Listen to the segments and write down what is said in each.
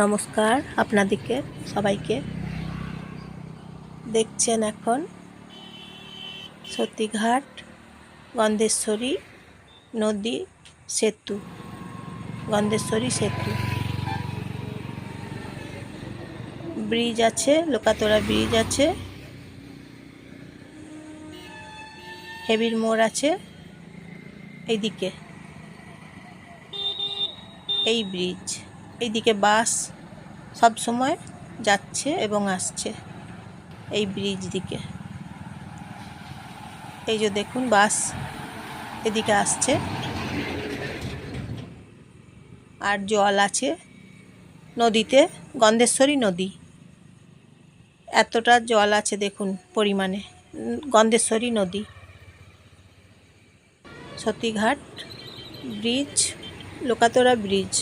নমস্কার আপনাদেরকে, সবাইকে। দেখছেন এখন সতীঘাট গন্ধেশ্বরী নদী সেতু, গন্ধেশ্বরী সেতু। ব্রিজ আছে লোকাতোরা ব্রিজ আছে, হেবির মোড় আছে এইদিকে। এই ব্রিজ। এইদিকে বাস সব সময় যাচ্ছে এবং আসছে এই ব্রিজ দিকে। এই যে দেখুন বাস এদিকে আসছে। আর জল আছে নদীতে, গন্ধেশ্বরী নদী। এতটা জল আছে দেখুন পরিমাণে, গন্ধেশ্বরী নদী। সতীঘাট ব্রিজ লোকাতোরা ব্রিজ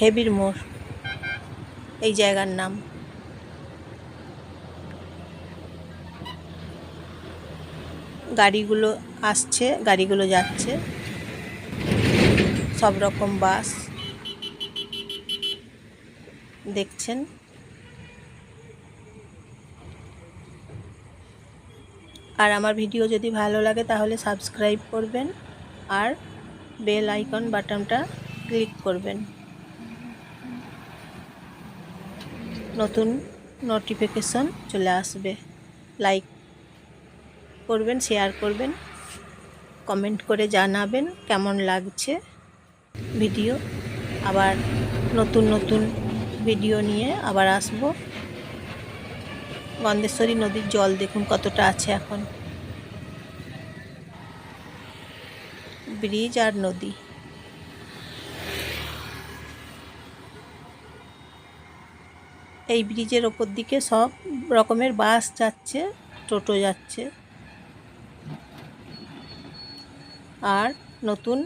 হেবির মোড়। এই জায়গার নাম। গাড়িগুলো আসছে, গাড়িগুলো যাচ্ছে। সব রকম বাস। দেখছেন? আর আমার ভিডিও যদি ভালো লাগে তাহলে সাবস্ক্রাইব করবেন আর বেল আইকন বাটনটা ক্লিক করবেন। নতুন নোটিফিকেশন চলে আসবে। লাইক করবেন শেয়ার করবেন কমেন্ট করে জানাবেন কেমন লাগছে ভিডিও আবার নতুন নতুন ভিডিও নিয়ে আবার আসব। গন্ধেশ্বরী নদীর জল দেখুন কতটা আছে এখন। ব্রিজ আর নদী। এই ব্রিজের ওপর দিকে সব রকমের বাস যাচ্ছে টোটো যাচ্ছে। আর নতুন